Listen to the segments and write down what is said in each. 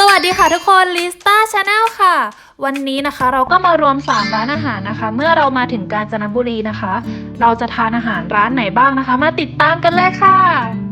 สวัสดีค่ะทุกคนลิสตาชาแนลค่ะ วันนี้นะคะเราก็มารวม 3 ร้านอาหารนะคะ เมื่อเรามาถึงกาญจนบุรีนะคะ เราจะทานอาหารร้านไหนบ้างนะคะ มาติดตามกันเลยค่ะ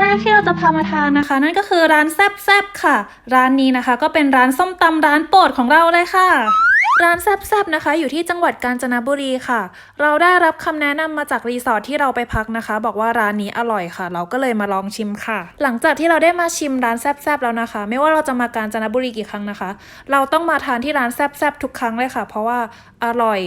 แรกที่เราจะพามาทานนะคะ นั่นก็คือร้านแซบแซบค่ะ ร้านนี้นะคะ ก็เป็นร้านส้มตำร้านโปรดของเราเลยค่ะ ร้านแซบแซบๆนะคะ อยู่ที่จังหวัดกาญจนบุรีค่ะ เราได้รับคำแนะนำมาจากรีสอร์ทที่เราไปพักนะคะ บอกว่าร้านนี้อร่อยค่ะ เราก็เลยมาลองชิมค่ะ หลังจากที่เราได้มาชิมร้านแซบแซบๆแล้วนะคะ ไม่ว่าเราจะมากาญจนบุรีกี่ครั้งนะคะ เราต้องมาทานที่ร้านแซบแซบๆทุกครั้งเลยค่ะ เพราะว่าอร่อย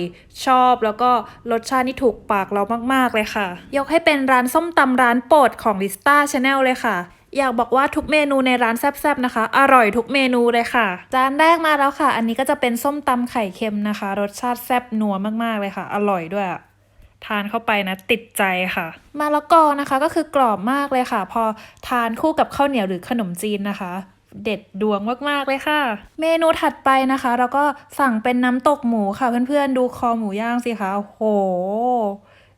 ชอบแล้วก็รสชาติที่ถูกปากเรามากๆเลยค่ะ ยกให้เป็นร้านส้มตำร้านโปรดของลิสตาชาแนลเลยค่ะ อยากบอกว่าทุกเมนูในร้านแซ่บๆนะคะ อร่อยทุกเมนูเลยค่ะ จานแรกมาแล้วค่ะ อันนี้ก็จะเป็นส้มตำไข่เค็มนะคะ รสชาติแซ่บนัวมากๆเลยค่ะ อร่อยด้วยทานเข้าไปนะติดใจค่ะมะละกอนะคะก็คือกรอบมากเลยค่ะ พอทานคู่กับข้าวเหนียวหรือขนมจีนนะคะ เด็ดดวงมากๆเลยค่ะ เมนูถัดไปนะคะ เราก็สั่งเป็นน้ำตกหมูค่ะ เพื่อนๆดูคอหมูย่างสิคะโอ้โห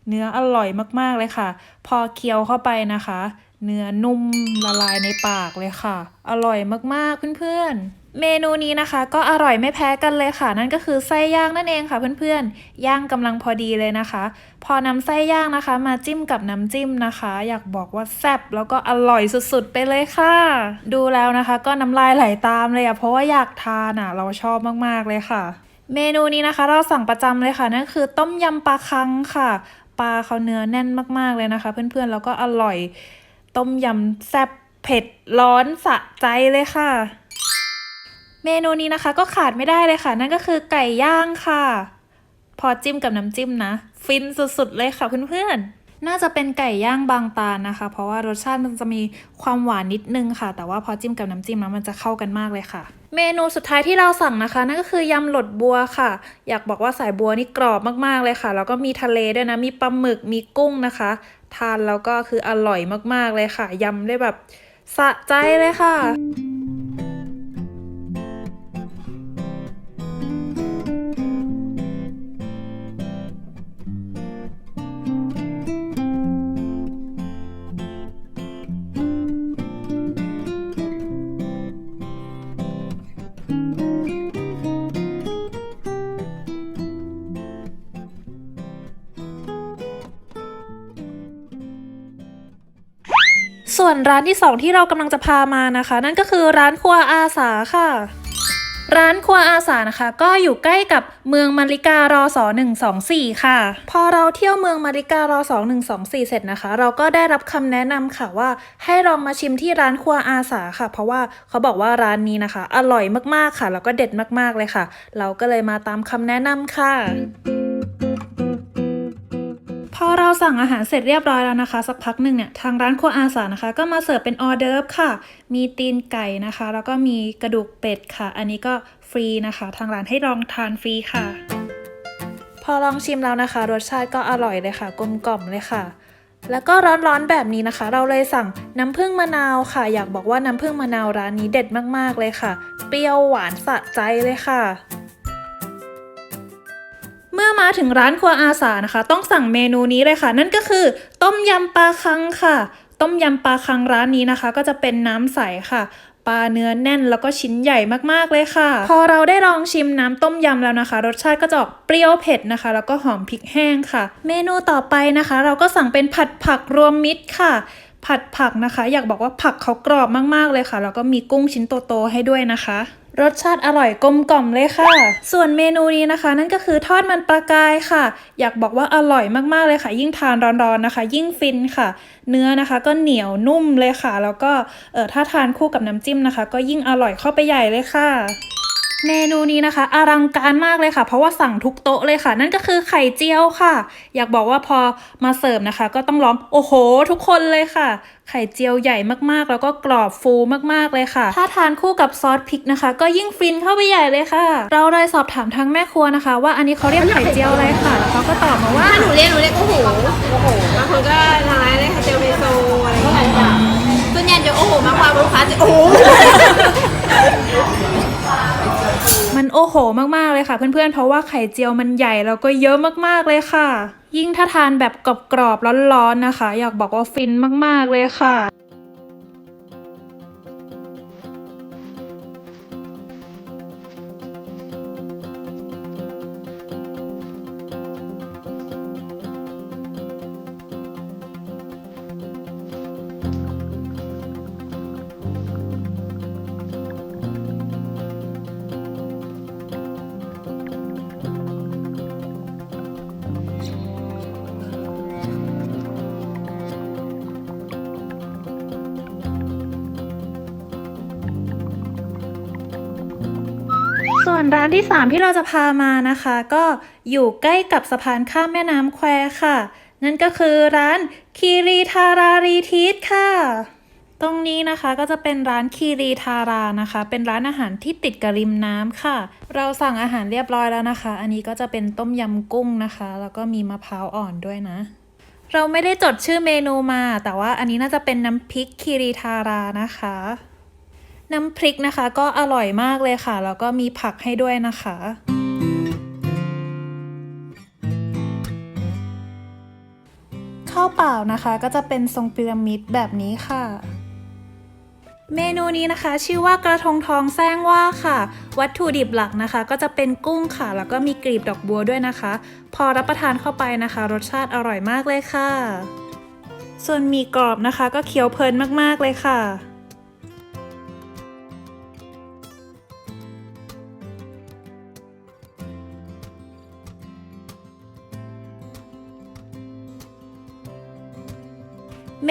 เนื้ออร่อยมากๆเลยค่ะ พอเคี้ยวเข้าไปนะคะ เนื้อนุ่มละลายในปากเลยค่ะ อร่อยมากๆเพื่อนๆ เมนูนี้นะคะ ก็อร่อยไม่แพ้กันเลยค่ะ นั่นก็คือไส้ย่างนั่นเองค่ะเพื่อนๆ ย่างกำลังพอดีเลยนะคะ พอนำไส้ย่างนะคะ มาจิ้มกับน้ำจิ้มนะคะ อยากบอกว่าแซ่บแล้วก็อร่อยสุดๆไปเลยค่ะ ดูแล้วนะคะ ก็น้ำลายไหลตามเลยอะเพราะว่าอยากทานอะเราชอบมากๆเลยค่ะ เมนูนี้นะคะ เราสั่งประจำเลยค่ะนั่นคือต้มยำปลาคังค่ะ ปลาเขาเนื้อแน่นมากๆเลยนะคะ เพื่อนๆแล้วก็อร่อย ต้มยำแซ่บเผ็ดร้อนสะใจเลยค่ะ เมนูนี้นะคะก็ขาดไม่ได้เลยค่ะ นั่นก็คือไก่ย่างค่ะ พอจิ้มกับน้ำจิ้มนะ ฟินสุดๆเลยค่ะเพื่อนๆ น่าจะเป็นไก่ย่างบางตานะคะ เพราะว่ารสชาติมันจะมีความหวานนิดนึงค่ะ แต่ว่าพอจิ้มกับน้ำจิ้มนะมันจะเข้ากันมากเลยค่ะ เมนูสุดท้ายที่เราสั่งนะคะ นั่นก็คือยำหลดบัวค่ะ อยากบอกว่าสายบัวนี่กรอบมากๆเลยค่ะแล้วก็มีทะเลด้วยนะมีปลาหมึกมีกุ้งนะคะ ทานแล้วก็คืออร่อยมากๆเลยค่ะยำได้แบบสะใจเลยค่ะ วนร้านที่ 2 ที่เรากำลังจะพามานะคะ นั่นก็คือร้านครัวอาสาค่ะ ร้านครัวอาสานะคะ ก็อยู่ใกล้กับเมืองมาริการอสอ124 ค่ะ พอเราเที่ยวเมืองมาริการอ2124 เสร็จนะคะ เราก็ได้รับคำแนะนำค่ะว่าให้ลองมาชิมที่ร้านครัวอาสาค่ะ เพราะว่าเขาบอกว่าร้านนี้นะคะ อร่อยมากๆค่ะ แล้วก็เด็ดมากๆเลยค่ะ เราก็เลยมาตามคำแนะนำค่ะ เราสั่งอาหารเสร็จเรียบร้อยแล้วนะคะ สักพักหนึ่งเนี่ยทางร้านครัวอาสานะคะ ก็มาเสิร์ฟเป็นออเดิร์ฟค่ะ มีตีนไก่นะคะ แล้วก็มีกระดูกเป็ดค่ะ อันนี้ก็ฟรีนะคะ ทางร้านให้ลองทานฟรีค่ะ พอลองชิมแล้วนะคะ รสชาติก็อร่อยเลยค่ะ กลมกล่อมเลยค่ะแล้วก็ร้อนๆแบบนี้นะคะ เราเลยสั่งน้ำผึ้งมะนาวค่ะ อยากบอกว่าน้ำผึ้งมะนาวร้านนี้เด็ดมากๆเลยค่ะ เปรี้ยวหวานสะใจเลยค่ะ มื่อมาถึงร้านครัวอาสานะคะ ต้องสั่งเมนูนี้เลยค่ะ นั่นก็คือ ต้มยำปลาคังค่ะ ต้มยำปลาคังร้านนี้นะคะ ก็จะเป็นน้ำใสค่ะปลาเนื้อแน่นแล้วก็ชิ้นใหญ่มากๆเลยค่ะ พอเราได้ลองชิมน้ำต้มยำแล้วนะคะ รสชาติก็จะออกเปรี้ยวเผ็ดนะคะ แล้วก็หอมพริกแห้งค่ะ เมนูต่อไปนะคะ เราก็สั่งเป็นผัดผักรวมมิตรค่ะ ผัดผักนะคะ อยากบอกว่าผักเขากรอบมากๆเลยค่ะแล้วก็มีกุ้งชิ้นโตๆให้ด้วยนะคะ รสชาติอร่อยกลมกล่อมเลยค่ะ ส่วนเมนูนี้นะคะ นั่นก็คือทอดมันปลากายค่ะ อยากบอกว่าอร่อยมากๆเลยค่ะ ยิ่งทานร้อนๆนะคะ ยิ่งฟินค่ะ เนื้อนะคะก็เหนียวนุ่มเลยค่ะ แล้วก็เออถ้าทานคู่กับน้ำจิ้มนะคะ ก็ยิ่งอร่อยเข้าไปใหญ่เลยค่ะ เมนูนี้นะคะ อลังการมากเลยค่ะ เพราะว่าสั่งทุกโต๊ะเลยค่ะ นั่นก็คือไข่เจียวค่ะ อยากบอกว่าพอมาเสิร์ฟนะคะ ก็ต้องร้องโอ้โห ทุกคนเลยค่ะ ไข่เจียวใหญ่มากๆ แล้วก็กรอบฟูมากๆเลยค่ะ ถ้าทานคู่กับซอสพริกนะคะ ก็ยิ่งฟินเข้าไปใหญ่เลยค่ะ เราเลยสอบถามทางแม่ครัวนะคะ ว่าอันนี้เขาเรียกไข่เจียวอะไรค่ะแล้วเขาก็ตอบมาว่าถ้าหนูเรียกหนูเรียกโอ้โหโอ้โหบางคนก็ทางร้านเลยกไข่เจียวเมโซอะไรอย่างเงี้ยส่วนใหญ่จะโอ้โหมากกว่าลูกค้าจะโอ้ หมากๆเลยค่ะ เพื่อนๆ เพราะว่าไข่เจียวมันใหญ่แล้วก็เยอะมากๆเลยค่ะ ยิ่งถ้าทานแบบกรอบๆร้อนๆนะคะ อยากบอกว่าฟินมากๆเลยค่ะ ส่วนร้านที่ 3 ที่เราจะพามานะคะ ก็อยู่ใกล้กับสะพานข้ามแม่น้ำแควค่ะ นั่นก็คือร้านคีรีทารารีทีสค่ะ ตรงนี้นะคะก็จะเป็นร้านคีรีทารานะคะ เป็นร้านอาหารที่ติดกับริมน้ำค่ะ เราสั่งอาหารเรียบร้อยแล้วนะคะ อันนี้ก็จะเป็นต้มยำกุ้งนะคะ แล้วก็มีมะพร้าวอ่อนด้วยนะ เราไม่ได้จดชื่อเมนูมา แต่ว่าอันนี้น่าจะเป็นน้ำพริกคีรีทารานะคะ น้ำพริกนะคะ ก็อร่อยมากเลยค่ะ แล้วก็มีผักให้ด้วยนะคะข้าวเปล่านะคะก็จะเป็นทรงพีระมิดแบบนี้ค่ะ เมนูนี้นะคะ ชื่อว่ากระทงทองแซงว่าค่ะ วัตถุดิบหลักนะคะ ก็จะเป็นกุ้งค่ะ แล้วก็มีกลีบดอกบัวด้วยนะคะ พอรับประทานเข้าไปนะคะ รสชาติอร่อยมากเลยค่ะ ส่วนมีกรอบนะคะ ก็เคี้ยวเพลินมากๆเลยค่ะ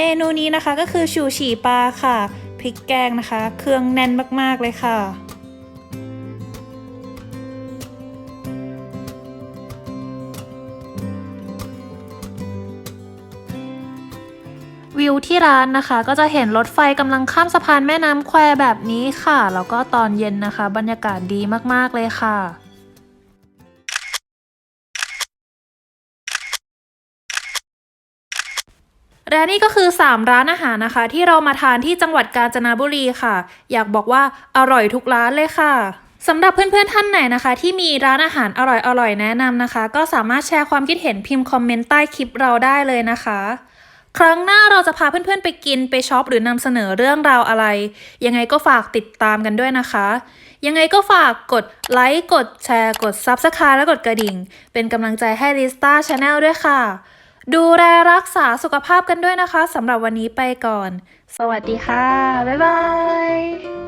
เมนูนี้นะคะก็คือชูชีปลาค่ะ พริกแกงนะคะ เครื่องแน่นมากๆเลยค่ะวิวที่ร้านนะคะก็จะเห็นรถไฟกำลังข้ามสะพานแม่น้ำแควแบบนี้ค่ะ แล้วก็ตอนเย็นนะคะ บรรยากาศดีมากๆเลยค่ะ และนี่ก็คือ 3 ร้านอาหารนะคะ ที่เรามาทานที่จังหวัดกาญจนบุรีค่ะ อยากบอกว่าอร่อยทุกร้านเลยค่ะสำหรับเพื่อนๆท่านไหนนะคะ ที่มีร้านอาหารอร่อยๆแนะนำนะคะ ก็สามารถแชร์ความคิดเห็นพิมพ์คอมเมนต์ใต้คลิปเราได้เลยนะคะ ครั้งหน้าเราจะพาเพื่อนๆไปกินไปช็อปหรือนำเสนอเรื่องราวอะไร ยังไงก็ฝากติดตามกันด้วยนะคะ ยังไงก็ฝากกดไลค์กดแชร์ กด Subscribe และกดกระดิ่ง เป็นกำลังใจให้ลิสตาชาแนลด้วยค่ะ ดูแลรักษาสุขภาพกันด้วยนะคะสำหรับวันนี้ไปก่อน สวัสดีค่ะ บ๊ายบาย